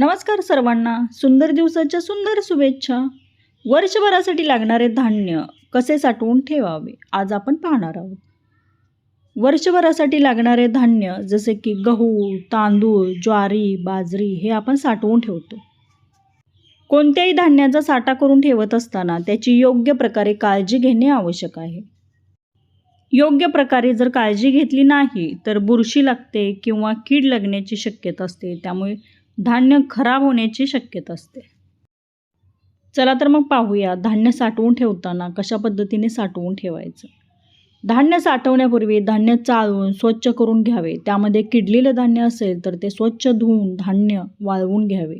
नमस्कार सर्वांना. सुंदर दिवसाच्या सुंदर शुभेच्छा. वर्षभरासाठी लागणारे धान्य कसे साठवून ठेवावे? आज आपण पाहणार आहोत. वर्षभरासाठी लागणारे धान्य जसे की गहू तांदूळ ज्वारी बाजरी हे आपण साठवून ठेवतो. कोणत्याही धान्याचा साठा करून ठेवत असताना त्याची योग्य प्रकारे काळजी घेणे आवश्यक आहे. योग्य प्रकारे जर काळजी घेतली नाही तर बुरशी लागते किंवा कीड लागण्याची शक्यता असते. त्यामुळे धान्य खराब होण्याची शक्यता असते. चला तर मग पाहूया धान्य साठवून ठेवताना कशा पद्धतीने साठवून ठेवायचं. धान्य साठवण्यापूर्वी धान्य चाळून स्वच्छ करून घ्यावे. त्यामध्ये किडलेलं धान्य असेल तर ते स्वच्छ धुवून धान्य वाळवून घ्यावे.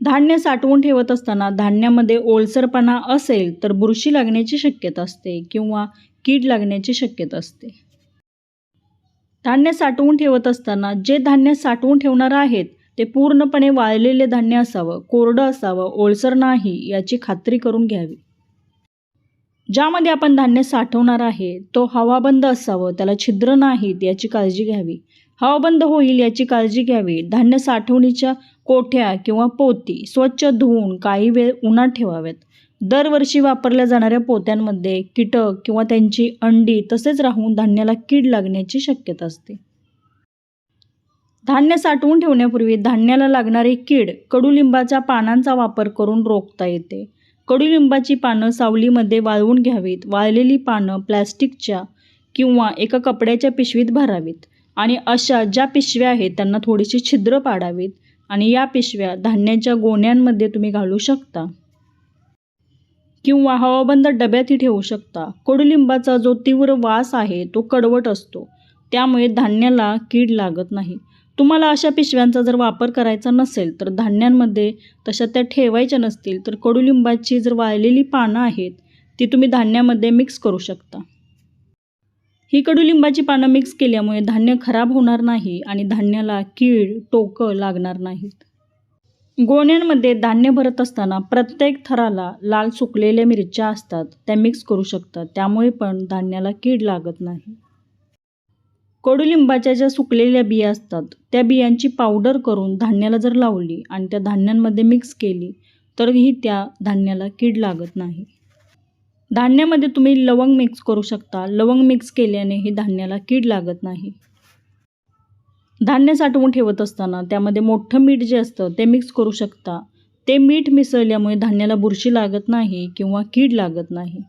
धान्य साठवून ठेवत असताना धान्यामध्ये ओलसरपणा असेल तर बुरशी लागण्याची शक्यता असते किंवा कीड लागण्याची शक्यता असते. धान्य साठवून ठेवत असताना जे धान्य साठवून ठेवणार आहेत ते पूर्णपणे वाळलेले धान्य असावं कोरडं असावं ओलसर नाही याची खात्री करून घ्यावी. ज्यामध्ये आपण धान्य साठवणार आहे तो हवाबंद असावं त्याला छिद्र नाहीत याची काळजी घ्यावी. हवाबंद होईल याची काळजी घ्यावी. धान्य साठवणीच्या कोठ्या किंवा पोती स्वच्छ धुवून काही वेळ उन्हात ठेवाव्यात. दरवर्षी वापरल्या जाणाऱ्या पोत्यांमध्ये कीटक किंवा त्यांची अंडी तसेच राहून धान्याला कीड लागण्याची शक्यता असते. धान्य साठवून ठेवण्यापूर्वी धान्याला लागणारी कीड कडुलिंबाच्या पानांचा वापर करून रोखता येते. कडुलिंबाची पानं सावलीमध्ये वाळवून घ्यावीत. वाळलेली पानं प्लॅस्टिकच्या किंवा एका कपड्याच्या पिशवीत भरावीत आणि अशा ज्या पिशव्या आहेत त्यांना थोडीशी छिद्र पाडावीत आणि या पिशव्या धान्याच्या गोण्यांमध्ये तुम्ही घालू शकता. किंवा हवाबंद डब्यातही ठेवू शकता. कडुलिंबाचा जो तीव्र वास आहे तो कडवट असतो. त्यामुळे धान्याला कीड लागत नाही. तुम्हाला अशा पिशव्यांचा जर वापर करायचा नसेल तर धान्यांमध्ये तशा त्या ठेवायच्या नसतील तर कडुलिंबाची जर वाळलेली पानं आहेत ती तुम्ही धान्यामध्ये मिक्स करू शकता. ही कडुलिंबाची पानं मिक्स केल्यामुळे धान्य खराब होणार नाही आणि धान्याला कीड टोकं लागणार नाहीत. गोण्यांमध्ये धान्य भरत असताना प्रत्येक थराला लाल सुकलेल्या मिरच्या असतात. त्या मिक्स करू शकतात. त्यामुळे पण धान्याला कीड लागत नाही. कडुलिंबाच्या ज्या सुकलेल्या बिया असतात त्या बियांची पावडर करून धान्याला जर लावली आणि त्या धान्यांमध्ये मिक्स केली तरीही त्या धान्याला कीड लागत नाही. धान्यामध्ये तुम्ही लवंग मिक्स करू शकता. लवंग मिक्स केल्याने हे धान्याला कीड लागत नाही. धान्य साठवून ठेवत असताना त्यामध्ये मोठं मीठ जे असतं ते मिक्स करू शकता. ते मीठ मिसळल्यामुळे धान्याला बुरशी लागत नाही किंवा कीड लागत नाही.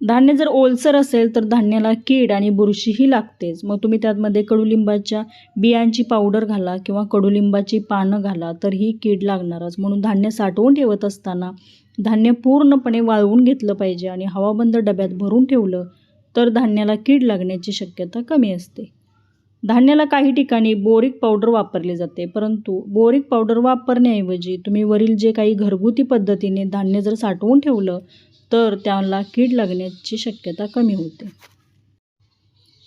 धान्य जर ओलसर असेल तर धान्याला कीड आणि बुरशीही लागतेच. मग तुम्ही त्यामध्ये कडुलिंबाच्या बियांची पावडर घाला किंवा कडुलिंबाची पानं घाला तर ही कीड लागणारच. म्हणून धान्य साठवून ठेवत असताना धान्य पूर्णपणे वाळवून घेतलं पाहिजे आणि हवाबंद डब्यात भरून ठेवलं तर धान्याला कीड लागण्याची शक्यता कमी असते. धान्याला काही ठिकाणी बोरिक पावडर वापरली जाते परंतु बोरिक पावडर वापरण्याऐवजी तुम्ही वरील जे काही घरगुती पद्धतीने धान्य जर साठवून ठेवलं तर त्याला कीड लागण्याची शक्यता कमी होते.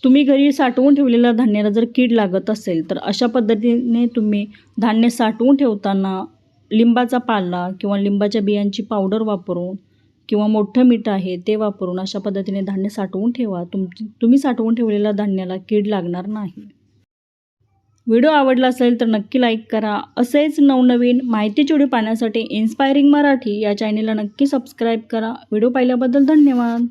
तुम्ही घरी साठवून ठेवलेल्या धान्याला जर कीड लागत असेल तर अशा पद्धतीने तुम्ही धान्य साठवून ठेवताना लिंबाचा पाला किंवा लिंबाच्या बियांची पावडर वापरून किंवा मोठं मीठ आहे ते वापरून अशा पद्धतीने धान्य साठवून ठेवा. तुमची तुम्ही साठवून ठेवलेल्या धान्याला कीड लागणार नाही. व्हिडिओ आवडला असेल तर नक्की लाईक करा. असेच नवनवीन माहिती व्हिडिओ पाहण्यासाठी इन्स्पायरिंग मराठी या चॅनेलला नक्की सबस्क्राईब करा. व्हिडिओ पाहिल्याबद्दल धन्यवाद.